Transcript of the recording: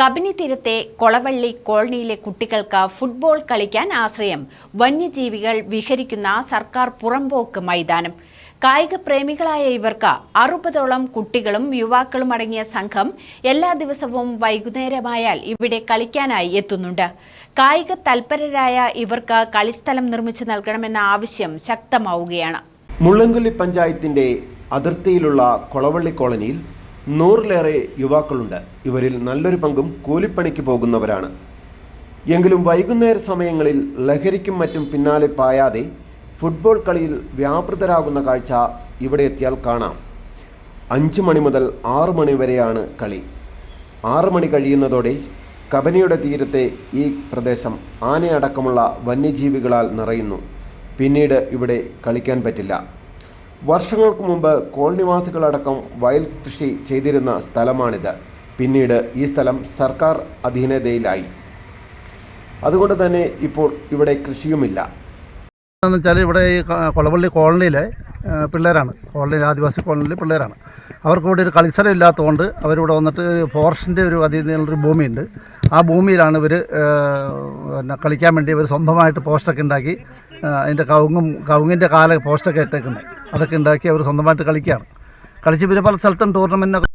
കബനി തീരത്തെ കൊളവള്ളി കോളനിയിലെ കുട്ടികൾക്ക് ഫുട്ബോൾ കളിക്കാൻ ആശ്രയം. വന്യജീവികൾ വിഹരിക്കുന്ന സർക്കാർ പുറമ്പോക്ക് മൈതാനം. കായിക പ്രേമികളായ ഇവർക്ക് അറുപതോളം കുട്ടികളും യുവാക്കളും അടങ്ങിയ സംഘം എല്ലാ ദിവസവും വൈകുന്നേരമായാൽ ഇവിടെ കളിക്കാനായി എത്തുന്നുണ്ട്. കായിക തൽപരരായ ഇവർക്ക് കളിസ്ഥലം നിർമ്മിച്ചു നൽകണമെന്ന ആവശ്യം ശക്തമാവുകയാണ്. മുള്ളൻകൊല്ലി പഞ്ചായത്തിന്റെ അതിർത്തിയിലുള്ള കൊളവള്ളി കോളനിയിൽ നൂറിലേറെ യുവാക്കളുണ്ട്. ഇവരിൽ നല്ലൊരു പങ്കും കൂലിപ്പണിക്ക് പോകുന്നവരാണ്. എങ്കിലും വൈകുന്നേര സമയങ്ങളിൽ ലഹരിക്കും മറ്റും പിന്നാലെ പായാതെ ഫുട്ബോൾ കളിയിൽ വ്യാപൃതരാകുന്ന കാഴ്ച ഇവിടെ എത്തിയാൽ കാണാം. അഞ്ച് മണി മുതൽ ആറു മണി വരെയാണ് കളി. ആറ് മണി കഴിയുന്നതോടെ കബനിയുടെ തീരത്തെ ഈ പ്രദേശം ആനയടക്കമുള്ള വന്യജീവികളാൽ നിറയുന്നു. പിന്നീട് ഇവിടെ കളിക്കാൻ പറ്റില്ല. വർഷങ്ങൾക്ക് മുമ്പ് കോളനിവാസികളടക്കം വയൽ കൃഷി ചെയ്തിരുന്ന സ്ഥലമാണിത്. പിന്നീട് ഈ സ്ഥലം സർക്കാർ അധീനതയിലായി. അതുകൊണ്ട് തന്നെ ഇപ്പോൾ ഇവിടെ കൃഷിയുമില്ല. എന്ന് വെച്ചാൽ ഇവിടെ ഈ കൊളവള്ളി കോളനിയിലെ പിള്ളേരാണ്. കോളനിയിൽ ആദിവാസി കോളനിയിലെ പിള്ളേരാണ്. അവർക്ക് ഇവിടെ ഒരു കളിസ്ഥലം ഇല്ലാത്തതുകൊണ്ട് അവരിവിടെ വന്നിട്ട് ഫോറസ്റ്റിന്റെ ഒരു അതിനുള്ളൊരു ഭൂമിയുണ്ട്. ആ ഭൂമിയിലാണ് ഇവർ പിന്നെ കളിക്കാൻ വേണ്ടി ഇവർ സ്വന്തമായിട്ട് പോസ്റ്റൊക്കെ ഉണ്ടാക്കി അതിന്റെ കവുങ്ങും കവുങ്ങിന്റെ കാല പോസ്റ്റൊക്കെ ഇട്ടേക്കുന്നത് അതൊക്കെ ഉണ്ടാക്കി അവർ സ്വന്തമായിട്ട് കളിക്കുകയാണ് കളിച്ച് പിന്നെ പല സ്ഥലത്തും ടൂർണമെന്റിനൊക്കെ